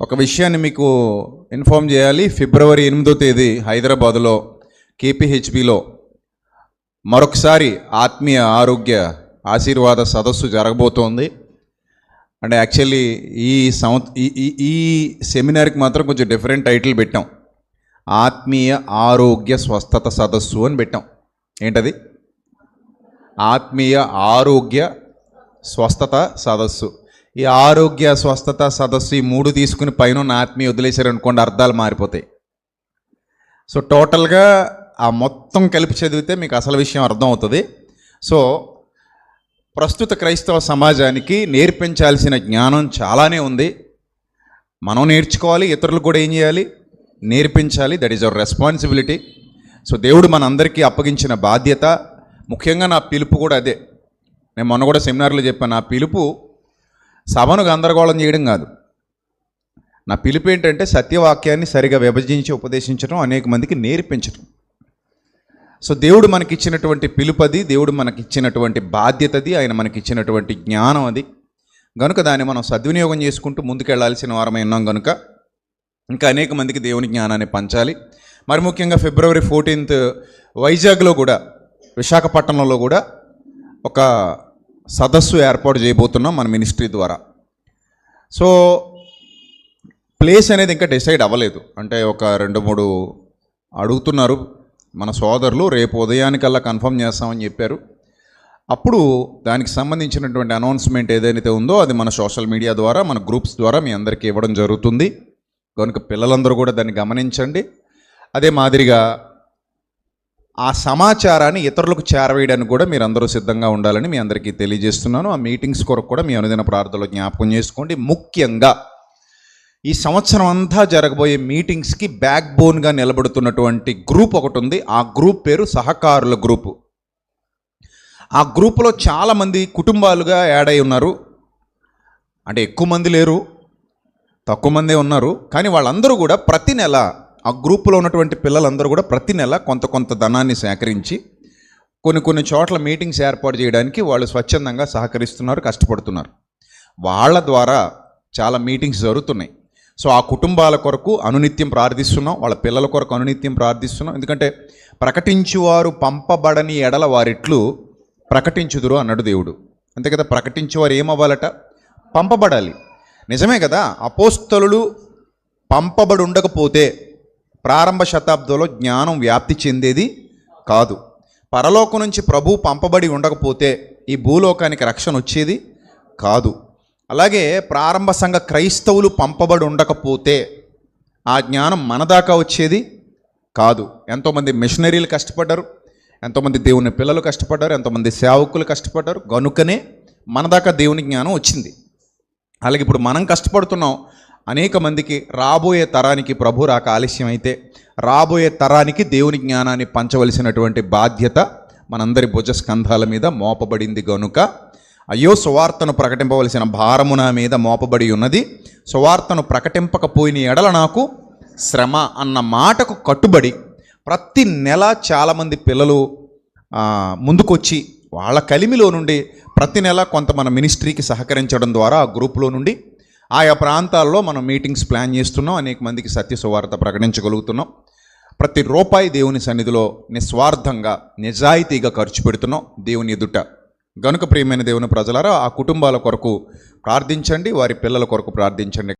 ఒక విషయాన్ని మీకు ఇన్ఫామ్ చేయాలి. ఫిబ్రవరి ఎనిమిదో తేదీ హైదరాబాదులో కేపీహెచ్బిలో మరొకసారి ఆత్మీయ ఆరోగ్య ఆశీర్వాద సదస్సు జరగబోతోంది. అంటే యాక్చువల్లీ ఈ సంవ ఈ ఈ- ఈ సెమినార్కి మాత్రం కొంచెం డిఫరెంట్ టైటిల్ పెట్టాం. ఆత్మీయ ఆరోగ్య స్వస్థత సదస్సు అని పెట్టాం. ఏంటది? ఆత్మీయ ఆరోగ్య స్వస్థత సదస్సు. ఈ ఆరోగ్య స్వస్థత సదస్సు ఈ మూడు తీసుకుని పైన ఉన్న ఆత్మీయ వదిలేశారు అనుకోండి అర్థాలు మారిపోతాయి. సో టోటల్గా ఆ మొత్తం కలిపి చదివితే మీకు అసలు విషయం అర్థమవుతుంది. సో ప్రస్తుత క్రైస్తవ సమాజానికి నేర్పించాల్సిన జ్ఞానం చాలానే ఉంది. మనం నేర్చుకోవాలి ఇతరులు కూడా ఏం చేయాలి? నేర్పించాలి. That is our responsibility so దేవుడు మనందరికీ అప్పగించిన బాధ్యత. ముఖ్యంగా నా పిలుపు కూడా అదే. నేను మొన్న కూడా సెమినార్లో చెప్పాను నా పిలుపు సభను గందరగోళం చేయడం కాదు. నా పిలుపు ఏంటంటే సత్యవాక్యాన్ని సరిగా విభజించి ఉపదేశించడం అనేక మందికి నేర్పించడం. సో దేవుడు మనకిచ్చినటువంటి పిలుపది దేవుడు మనకిచ్చినటువంటి బాధ్యతది ఆయన మనకిచ్చినటువంటి జ్ఞానం అది. కనుక దాన్ని మనం సద్వినియోగం చేసుకుంటూ ముందుకెళ్ళాల్సిన వారమై ఉన్నాం కనుక ఇంకా అనేక మందికి దేవుని జ్ఞానాన్ని పంచాలి. మరి ముఖ్యంగా ఫిబ్రవరి ఫోర్టీన్త్ వైజాగ్లో కూడా విశాఖపట్నంలో కూడా ఒక సదస్సు ఏర్పాటు చేయబోతున్నాం మన మినిస్ట్రీ ద్వారా. సో ప్లేస్ అనేది ఇంకా డిసైడ్ అవ్వలేదు. అంటే ఒక రెండు మూడు అడుగుతున్నారు మన సోదరులు రేపు ఉదయానికల్లా కన్ఫర్మ్ చేస్తామని చెప్పారు. అప్పుడు దానికి సంబంధించినటువంటి అనౌన్స్మెంట్ ఏదైతే ఉందో అది మన సోషల్ మీడియా ద్వారా మన గ్రూప్స్ ద్వారా మీ అందరికీ ఇవ్వడం జరుగుతుంది. కనుక పిల్లలందరూ కూడా దాన్ని గమనించండి. అదే మాదిరిగా ఆ సమాచారాన్ని ఇతరులకు చేరవేయడానికి కూడా మీరు అందరూ సిద్ధంగా ఉండాలని మీ అందరికీ తెలియజేస్తున్నాను. ఆ మీటింగ్స్ కొరకు కూడా మీ అనుదిన ప్రార్థనలో జ్ఞాపకం చేసుకోండి. ముఖ్యంగా ఈ సంవత్సరం అంతా జరగబోయే మీటింగ్స్కి బ్యాక్ బోన్గా నిలబడుతున్నటువంటి గ్రూప్ ఒకటి ఉంది. ఆ గ్రూప్ పేరు సహకారుల గ్రూపు. ఆ గ్రూపులో చాలామంది కుటుంబాలుగా యాడ్ అయి ఉన్నారు. అంటే ఎక్కువ మంది లేరు తక్కువ మందే ఉన్నారు. కానీ వాళ్ళందరూ కూడా ప్రతి నెల ఆ గ్రూపులో ఉన్నటువంటి పిల్లలందరూ కూడా ప్రతి నెల కొంత కొంత ధనాన్ని సేకరించి కొన్ని కొన్ని చోట్ల మీటింగ్స్ ఏర్పాటు చేయడానికి వాళ్ళు స్వచ్ఛందంగా సహకరిస్తున్నారు కష్టపడుతున్నారు. వాళ్ళ ద్వారా చాలా మీటింగ్స్ జరుగుతున్నాయి. సో ఆ కుటుంబాల కొరకు అనునిత్యం ప్రార్థిస్తున్నాం వాళ్ళ పిల్లల కొరకు అనునిత్యం ప్రార్థిస్తున్నాం. ఎందుకంటే ప్రకటించువారు పంపబడని ఎడల వారిట్లు ప్రకటించుదురు అన్నాడు దేవుడు. అంతే కదా ప్రకటించేవారు ఏమవ్వాలట? పంపబడాలి. నిజమే కదా అపోస్తలులు పంపబడి ఉండకపోతే ప్రారంభ శతాబ్దంలో జ్ఞానం వ్యాప్తి చెందేది కాదు. పరలోకం నుంచి ప్రభు పంపబడి ఉండకపోతే ఈ భూలోకానికి రక్షణ వచ్చేది కాదు. అలాగే ప్రారంభ సంఘ క్రైస్తవులు పంపబడి ఉండకపోతే ఆ జ్ఞానం మన దాకా వచ్చేది కాదు. ఎంతోమంది మిషనరీలు కష్టపడ్డారు ఎంతోమంది దేవుని పిల్లలు కష్టపడ్డారు ఎంతోమంది సేవకులు కష్టపడ్డారు. గనుకనే మన దాకా దేవుని జ్ఞానం వచ్చింది. అలాగే ఇప్పుడు మనం కష్టపడుతున్నాం అనేక మందికి రాబోయే తరానికి ప్రభు రాక ఆలస్యం అయితే రాబోయే తరానికి దేవుని జ్ఞానాన్ని పంచవలసినటువంటి బాధ్యత మనందరి భుజ స్కంధాల మీద మోపబడింది గనుక అయ్యో సువార్తను ప్రకటింపవలసిన భారము నా మీద మోపబడి ఉన్నది సువార్తను ప్రకటింపకపోయిన ఎడల నాకు శ్రమ అన్న మాటకు కట్టుబడి ప్రతి నెల చాలామంది పిల్లలు ముందుకొచ్చి వాళ్ళ కలిమిలో నుండి ప్రతి నెల కొంత మన మినిస్ట్రీకి సహకరించడం ద్వారా ఆ గ్రూప్లో నుండి ఆయా ప్రాంతాల్లో మనం మీటింగ్స్ ప్లాన్ చేస్తున్నాం. అనేక మందికి సత్య సువార్త ప్రకటించగలుగుతున్నాం. ప్రతి రూపాయి దేవుని సన్నిధిలో నిస్వార్థంగా నిజాయితీగా ఖర్చు పెడుతున్నాం దేవుని ఎదుట. గనుక ప్రియమైన దేవుని ప్రజలారా ఆ కుటుంబాల కొరకు ప్రార్థించండి వారి పిల్లల కొరకు ప్రార్థించండి.